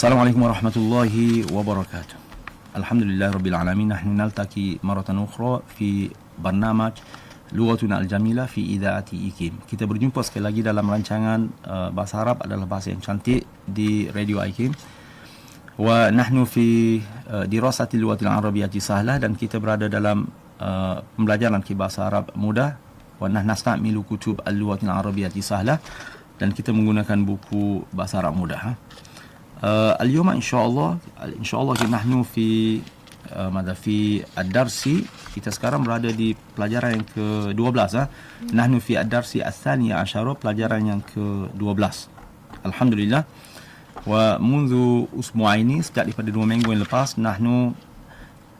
Assalamualaikum warahmatullahi wabarakatuh. Alhamdulillah rabbil alamin nahnu naltaqi maratan ukhra fi barnamaj Lughatuna al-Jamila fi Idaati IKIM. Kita berjumpa sekali lagi dalam rancangan uh, bahasa Arab adalah bahasa yang cantik di Radio IKIM. Wa nahnu fi uh, dirasati lughatil arabiyyati sahlah dan kita berada dalam uh, pembelajaran ki bahasa Arab mudah. Wa nahnu nasta'milu kutub al-lughatil arabiyyati sahlah dan kita menggunakan buku bahasa Arab mudah. Ha? Uh, اليوم إن شاء الله إن شاء الله نحن في uh, ماذا في الدرس kita sekarang berada di pelajaran yang ke-12 ah. Nahnu fi ad-darsi ats-tsaniya asyara pelajaran yang ke-12. Alhamdulillah. Wa mundu usbu'aini sejak daripada dua minggu yang lepas nahnu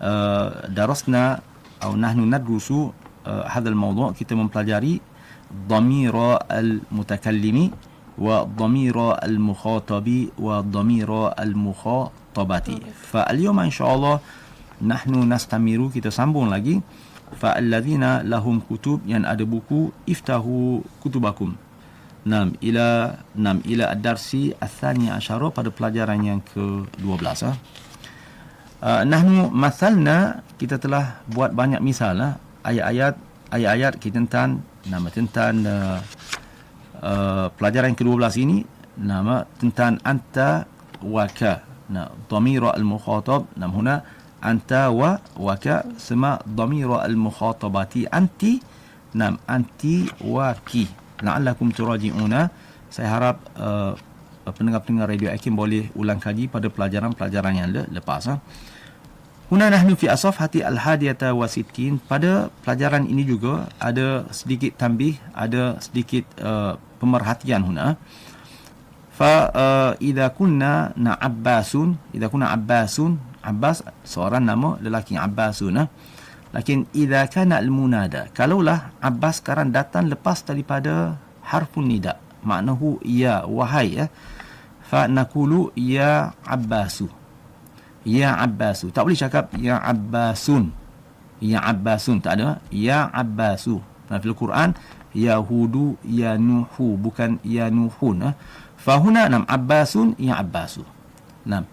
uh, darasna atau nahnu nadrusu uh, hadzal mawdu' kita mempelajari dhamira al-mutakallimi وضمير المخاطب وضمير المخاطبة فاليوم إن شاء الله نحن نستمر kita sambung lagi فالذين لهم كتب yang ada buku iftahu kutubakum Nam ila nam ila ad-darsi ats-tsani asyara pada pelajaran yang ke-12 ah. Uh, nahnu masalna kita telah buat banyak misal lah ayat-ayat ayat-ayat kita tentang nama tentang uh, Uh, pelajaran ke-12 ini nama tentang anta wa ka. Nah, dhamir al-mukhatab nam huna anta wa wa ka sama dhamir al-mukhatabati anti nam anti wa ki. La'allakum turaji'una. Saya harap uh, pendengar-pendengar radio Akim boleh ulang kaji pada pelajaran-pelajaran yang le- lepas. Ha? Huna nahnu fi asafhati al-hadiyata wa sittin. Pada pelajaran ini juga ada sedikit tambih, ada sedikit uh, pemerhatian huna. Fa uh, idza kunna na abbasun idza kunna abbasun abbas seorang nama lelaki abbasun uh. lakin idza kana al munada kalaulah abbas sekarang datang lepas daripada harfun nida maknahu ya wahai ya fa nakulu ya abbasu ya abbasu. Tak boleh cakap ya abbasun ya abbasun tak ada. Ya abbasu. Dalam Al-Quran Yahudu ya Nuhu bukan ya Nuhun ah. Fahuna nam Abbasun ya Abbasu. Nam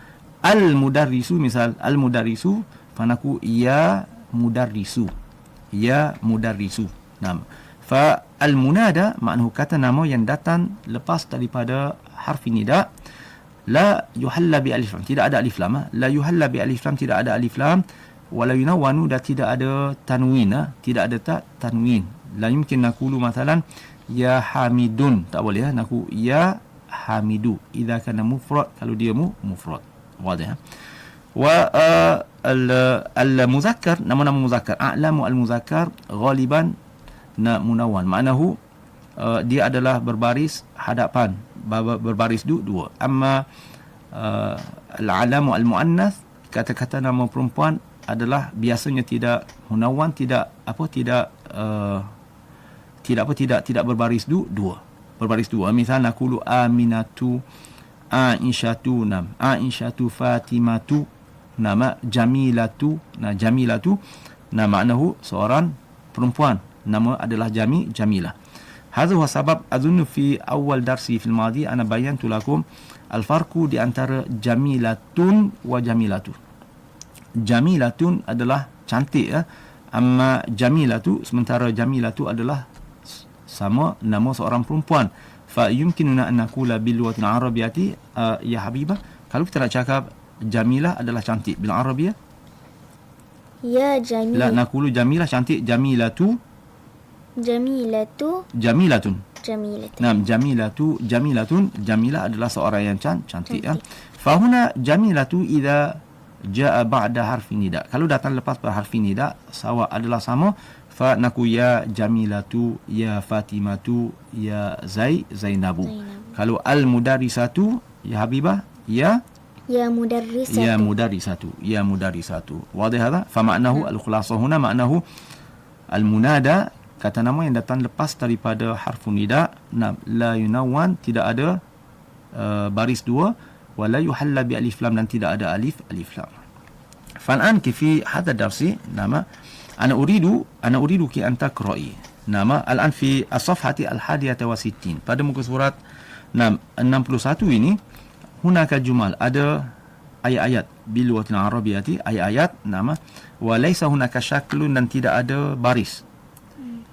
al mudarrisu misal al mudarrisu fanaku ya mudarrisu. Ya mudarrisu. Nam fa al munada makna kata nama yang datang lepas daripada harf nida la yuhalla bi alif lam tidak ada alif lam ah. la yuhalla bi alif lam tidak ada alif lam wala yunawanu dan tidak ada tanwin ah. tidak ada tak tanwin la yumkin naqulu mathalan ya hamidun. Tak boleh ya naku ya hamidu. Idza kana mufrad kalau dia mu mufrad. Wadah wa uh, al al muzakkar nama-nama muzakkar. A'lamu al muzakkar ghaliban na munawan. Maknahu uh, dia adalah berbaris hadapan. Berbaris du, dua. Amma uh, al alamu al muannas kata-kata nama perempuan adalah biasanya tidak munawan tidak apa tidak uh, tidak apa tidak tidak berbaris du, dua. Berbaris dua. Misal naqulu aminatu aisyatu nam. Aisyatu fatimatu nama jamilatu. Nah jamilatu nama maknahu seorang perempuan. Nama adalah jami jamilah. Hadha huwa sabab azunnu fi awal darsi fil madi ana bayantu lakum al farqu di antara jamilatun wa jamilatu. Jamilatun adalah cantik ya. Amma jamilatu sementara jamilatu adalah sama nama seorang perempuan fa yumkinuna an naqula bil lughatil arabiyyati uh, ya habibah kalau kita nak cakap jamilah adalah cantik bil arabiyyah Ya Jamil. la naqulu jamilah cantik jamilatu Jamilatu. jamilatun Jamilatu. Nam jamilatu jamilatun jamilah adalah seorang yang can, cantik ya. Fa huna jamilatu idza jaa ba'da harfi nida. Kalau datang lepas pada harfi nida sawa adalah sama fa naku ya jamilatu ya fatimatu ya zai zainabu. Kalau al mudarisatu ya habibah ya Ya mudarrisatu. ya mudarisatu ya mudarisatu. Wadih hadha? Fa ma'nahu al khulasah huna ma'nahu al munada kata nama yang datang lepas daripada harfun nida na la yunawan tidak ada uh, baris dua wala yuhalla bi alif lam dan tidak ada alif alif lam. Fal'an kifi hadha darsi nama ana uridu ana uridu ki an takra'i nama al'an fi as-safhati al-hadiyata wa sittin. Pada muka surat 61 ini hunaka jumal ada ayat-ayat. Bil watin arabiyati ayat-ayat nama wa laysa hunaka syaklun dan tidak ada baris.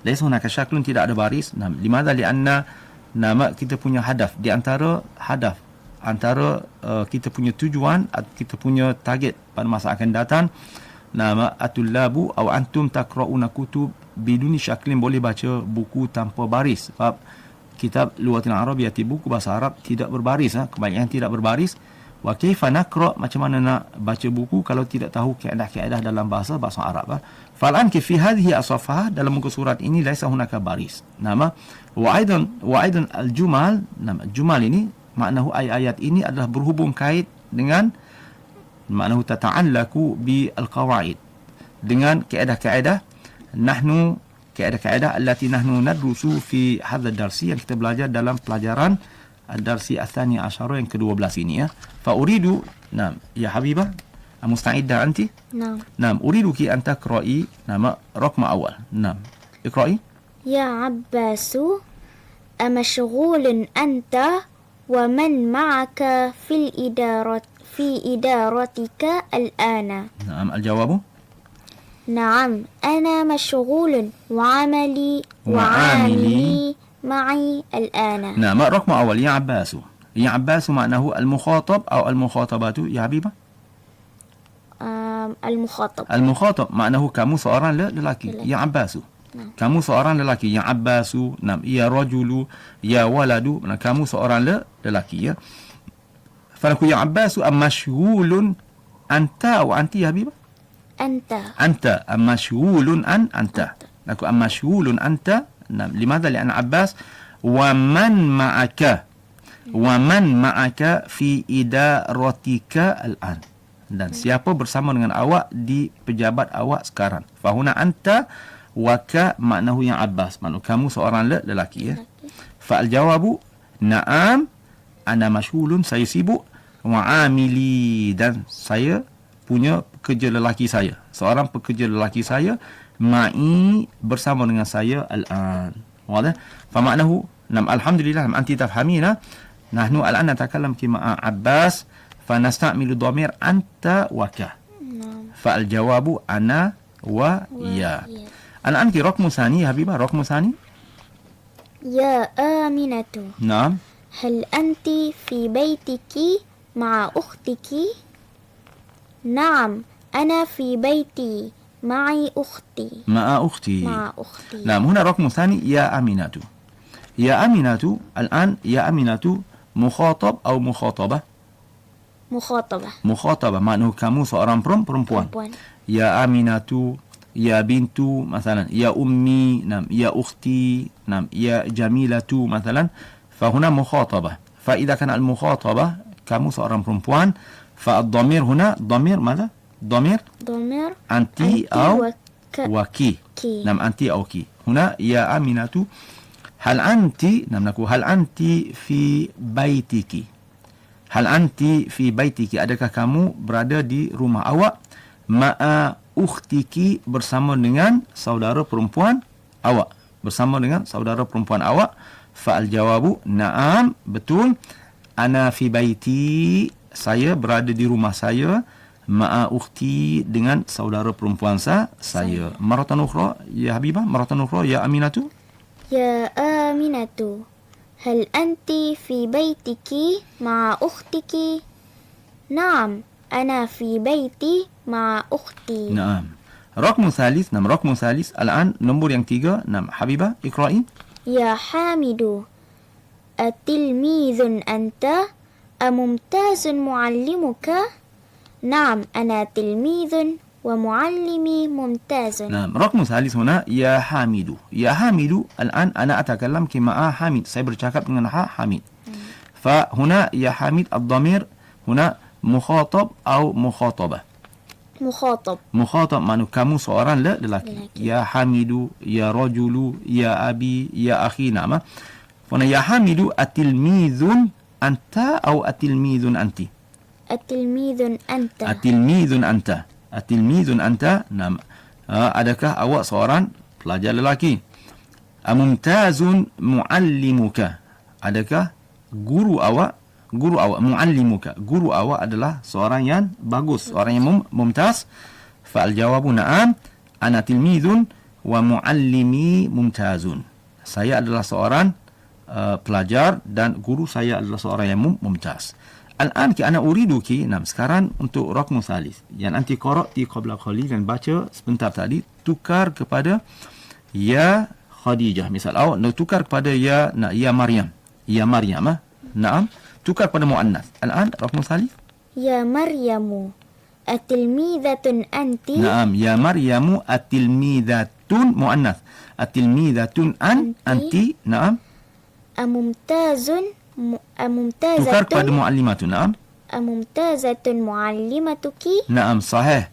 Laysa hunaka syaklun tidak ada baris. Nama limadha? Li anna nama kita punya hadaf. Di antara hadaf antara uh, kita punya tujuan at- kita punya target pada masa akan datang nama atullabu atau antum taqrauna kutub biduni syaklin boleh baca buku tanpa baris sebab kitab lugatil arabiyyati buku bahasa Arab tidak berbaris ha? kebanyakan tidak berbaris wa kaifa naqra macam mana nak baca buku kalau tidak tahu kaedah-kaedah dalam bahasa bahasa Arab ha? falan ki fi hadhihi asafah dalam muka surat ini laisa hunaka baris nama wa aidan wa aidan al jumal nama jumal ini maknahu ayat-ayat ini adalah berhubung kait dengan maknahu tata'allaku bi al qawaid dengan kaedah-kaedah nahnu kaedah-kaedah allati nahnu nadrusu fi hadha darsi yang kita belajar dalam pelajaran darsi athani asyara yang ke-12 ini ya fa uridu nam ya habibah musta'idda anti نعم nam uriduki an taqra'i nama raqma awal nam iqra'i يا عباس أمشغول أنت ومن معك في الإدارة في إدارتك الآن؟ nam al-jawabu نعم أنا مشغول وعملي وعاملي. معي الآن. نعم رقم أول يا عباس. يا عباس معناه المخاطب أو المخاطبات يا حبيبة؟ المخاطب. المخاطب معناه lelaki Lelaki. ya Abbasu Kamu seorang lelaki yang Abbasu, nam ia rajulu, ya waladu, Nah kamu seorang le, lelaki ya. Falaku ya Abbasu am mashghulun anta wa anti ya habiba? Anta. Anta am mashghulun an anta. Laku am mashghulun anta. Nam, limadha li'an Abbas wa man ma'aka? Hmm. Wa man ma'aka fi idaratika al'an? Dan hmm. siapa bersama dengan awak di pejabat awak sekarang? Fahuna anta Waka maknahu yang Abbas. Maknanya kamu seorang lelaki. lelaki. Ya? Fa'al jawabu. Naam. Ana mashulun. Saya sibuk. Wa'amili. Dan saya punya pekerja lelaki saya. Seorang pekerja lelaki saya. Ma'i bersama dengan saya al-an. Wala. Fa'maknahu. Nam alhamdulillah. Nam anti tafhamina. Nahnu al-an natakalam kima Abbas. Fa'nasta'milu domir anta waka. Fa'al jawabu ana wa. Wa ya. الآن في رقم ثاني يا حبيبة رقم ثاني. يا آمنة نعم. هل أنت في بيتك مع أختك؟ نعم أنا في بيتي معي أختي. مع أختي. مع أختي. نعم هنا رقم ثاني يا أمينة يا أمينة الآن يا أمينة مخاطب أو مخاطبة؟ مخاطبة. مخاطبة معناه kamu seorang perempuan perempuan. يا أمينة يا بنت مثلا يا أمي نعم يا أختي نعم يا جميلة مثلا فهنا مخاطبة فإذا كان المخاطبة kamu seorang perempuan فالضمير هنا ضمير ماذا؟ ضمير ضمير أنت أنت أو وك وكي كي. نعم أنت أو كي هنا يا أمينة هل أنت نعم نقول هل أنت في بيتك هل أنت في بيتك adakah kamu berada di rumah awak ma'a ukhtiki bersama dengan saudara perempuan awak bersama dengan saudara perempuan awak fa'al jawabu na'am betul ana fi baiti saya berada di rumah saya ma'a ukhti dengan saudara perempuan sa saya maratan ukhra ya habibah maratan ukhra ya aminatu يا آمنة هل أنت في بيتك مع أختك؟ نعم أنا في بيتي مع أختي. نعم. رقم ثالث نعم رقم ثالث. الآن نمبر yang tiga نعم حبيبة اقرأي. يا حامد أتلميذ أنت؟ أممتاز معلمك؟ نعم أنا تلميذ ومعلمي ممتاز. نعم رقم ثالث هنا يا حامد. يا حامد الآن أنا أتكلم كما حامد. saya bercakap dengan حامد. فهنا يا حامد الضمير هنا مخاطب أو مخاطبة. mukhatab. Mukhatab maknanya kamu seorang lelaki. lelaki. Ya Hamidu, ya rajulu, ya abi, ya akhi nama. Ah. Fana ya Hamidu atilmizun anta atau atilmizun anti? Atilmizun anta. Atilmizun anta. Atilmizun anta nama. Ah, adakah awak seorang pelajar lelaki? Amumtazun muallimuka. Adakah guru awak guru awak muallimuka. Guru awak adalah seorang yang bagus seorang yang mum- mumtaz. Fal jawabu na'am. Ana tilmidun wa muallimi mumtazun. Saya adalah seorang uh, pelajar dan guru saya adalah seorang yang mum- mumtaz. Al-an ki ana uriduki nam sekarang untuk raqmu salis yang anti qara'ti qabla qali dan baca sebentar tadi tukar kepada ya Khadijah. Misal awak nak tukar kepada ya nak ya Maryam. Ya Maryam ah. Naam tukar pada muannas al-an raqmu salis يا مريم أتلميذة أنت naam ya Maryamu atilmidatun muannas atilmidatun an anti naam أممتاز م- tukar kepada أممتازة muallimatun naam أممتازة معلمتك نعم صحيح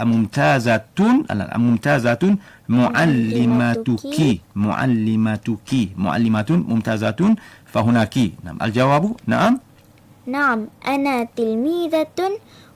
ممتازاتون ممتازاتون معلماتك معلماتك معلماتون ممتازاتون فهناك نعم الجواب نعم نعم أنا تلميذة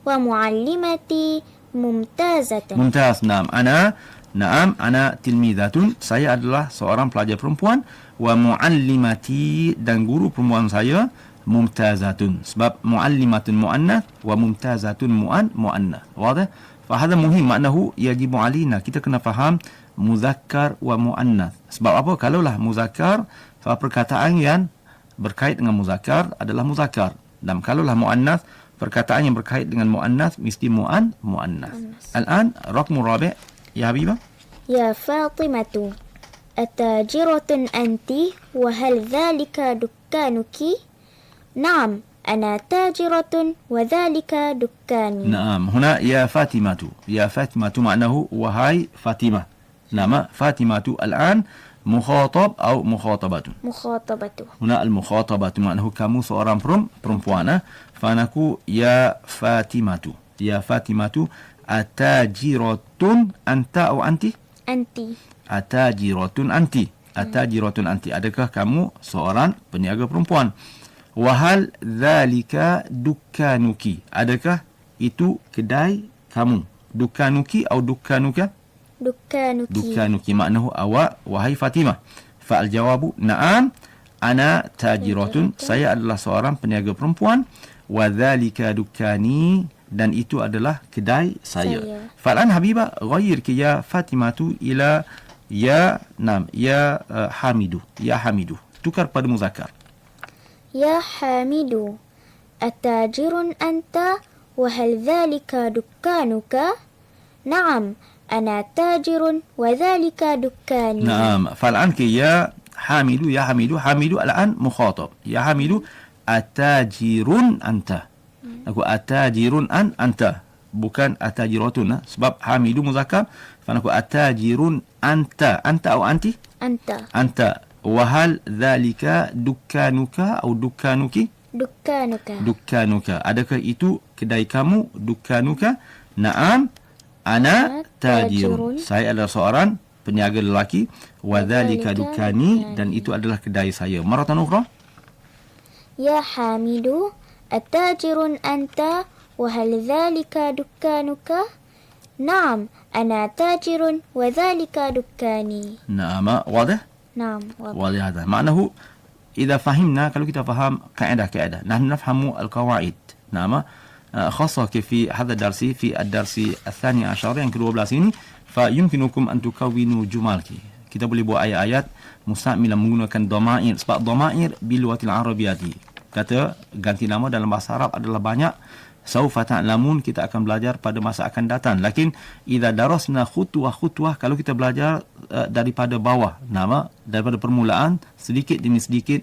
ومعلمتي ممتازة ممتاز نعم أنا نعم أنا تلميذة saya adalah seorang pelajar perempuan ومعلمتي dan guru perempuan saya ممتازة sebab معلمة مؤنث وممتازة مؤن مؤنث واضح Fahadha muhim maknahu yajibu alina. Kita kena faham muzakkar wa mu'annath. Sebab apa? Kalaulah muzakkar, perkataan yang berkait dengan muzakkar adalah muzakkar. Dan kalaulah mu'annath, perkataan yang berkait dengan mu'annath mesti mu'an, mu'annath. Al'an, rakmu rabi' Ya Habibah. Ya Fatimatu, atajiratun anti, wahal dhalika dukkanuki? Naam, أنا تاجرة وذلك دكاني نعم هنا يا فاطمة يا فاطمة معناه وهاي فاطمة نعم فاطمة الآن مخاطب أو مخاطبة مخاطبة هنا المخاطبة معناه كمو seorang perem- perempuan eh? فنكو يا فاطمة يا فاطمة أتاجرة أنت أو أنت أنت أتاجرة أنت أتاجرة أنت adakah kamu seorang peniaga perempuan Wahal dhalika dukanuki. Adakah itu kedai kamu? Dukanuki atau dukanuka? Dukanuki. Dukanuki. Maknahu awak, wahai Fatimah. Fa'al jawabu, na'am. Ana tajiratun. Saya adalah seorang peniaga perempuan. Wadhalika dukani. Dan itu adalah kedai saya. saya. Fa'alan Habibah, ghayir ke ya Fatimatu ila ya nam ya uh, hamidu ya hamidu tukar pada muzakkar يا حامد أتاجر أنت وهل ذلك دكانك؟ نعم أنا تاجر وذلك دكاني نعم فالآن كي يا حامد يا حميد حامد الآن مخاطب يا حميد أتاجر أنت أقول أتاجر أن أنت bukan atajiratun sebab hamidu muzakkar fanaku atajirun anta anta atau anti أنت anta Wahal dhalika dukanuka atau dukanuki? Dukanuka. Dukanuka. Adakah itu kedai kamu? Dukanuka. Naam. Ana tajirun. Saya adalah seorang peniaga lelaki. Wadhalika dukani. Dan itu adalah kedai saya. Maratan Ukhra. Ya Hamidu. Atajirun anta. Wahal dhalika dukanuka? Naam. Ana tajirun. Wadhalika dukani. Naam. Wadah. نعم واضح. واضح هذا معناه إذا فهمنا kalau kita faham قاعدة قاعدة نحن نفهم القواعد نعم آه، خاصة في هذا الدرس في الدرس الثاني عشر yang ke-12 ini فيمكنكم أن تكونوا جمل kita boleh buat ayat-ayat musta'milah menggunakan dhamair sebab dhamair biluatil arabiyyati kata ganti nama dalam bahasa Arab adalah banyak. Saufa ta'lamun kita akan belajar pada masa akan datang. Lakin idza darasna khutwah khutwah kalau kita belajar uh, daripada bawah nama daripada permulaan sedikit demi sedikit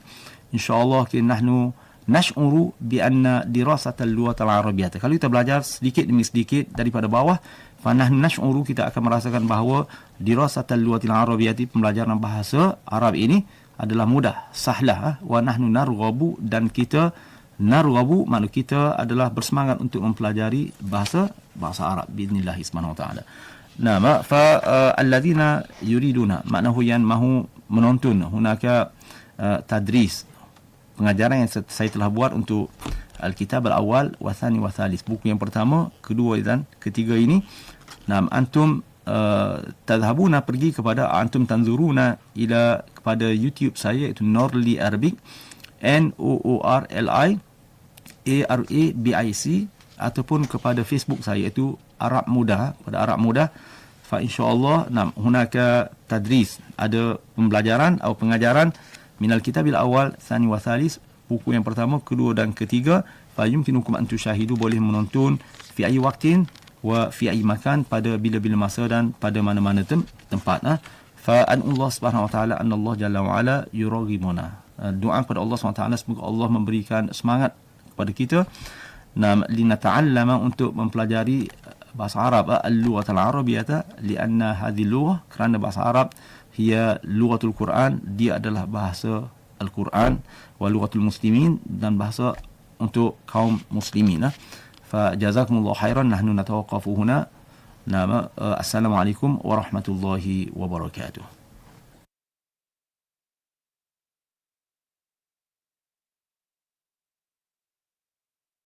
insyaallah kita nahnu nash'uru bi anna dirasat al-lughat al-arabiyyah. Kalau kita belajar sedikit demi sedikit daripada bawah fa nahnu nash'uru kita akan merasakan bahawa dirasat al-lughat al-arabiyyah pembelajaran bahasa Arab ini adalah mudah sahlah ah. wa nahnu narghabu dan kita narghabu makna kita adalah bersemangat untuk mempelajari bahasa bahasa Arab biidznillah subhanahu wa taala. Nah, ma- fa uh, alladhina yuriduna maknahu yang mahu menonton hunaka tadris pengajaran yang saya telah buat untuk Al-Kitab Al-Awwal wa Thani wa Thalis buku yang pertama, kedua dan ketiga ini. Nah, antum uh, tadhhabuna pergi kepada antum tanzuruna ila kepada YouTube saya iaitu Norli Arabic N O O R L I A-R-A-B-I-C ataupun kepada Facebook saya iaitu Arab Muda. Pada Arab Muda fa insyaallah nam hunaka tadris. Ada pembelajaran atau pengajaran minal kitabil awal sani wa thalis buku yang pertama kedua dan ketiga. Fa yumkinukum an tushahidu boleh menonton fi ayi waqtin wa fi ayi makan pada bila-bila masa dan pada mana-mana tem- tempat ah fa an Allah Subhanahu wa taala anna Allah jalla wa ala yuraghimuna Ah, doa kepada Allah Subhanahu wa taala semoga Allah memberikan semangat kepada kita. Nam linata'allama untuk mempelajari bahasa Arab. Ah, al-lughah al-arabiyyah lianna hadhihi lughah kerana bahasa Arab hiya lughatul Quran. Dia adalah bahasa Al-Quran wa lughatul muslimin dan bahasa untuk kaum muslimin ah. fa jazakumullahu khairan nahnu natawaqqafu huna nama uh, assalamualaikum warahmatullahi wabarakatuh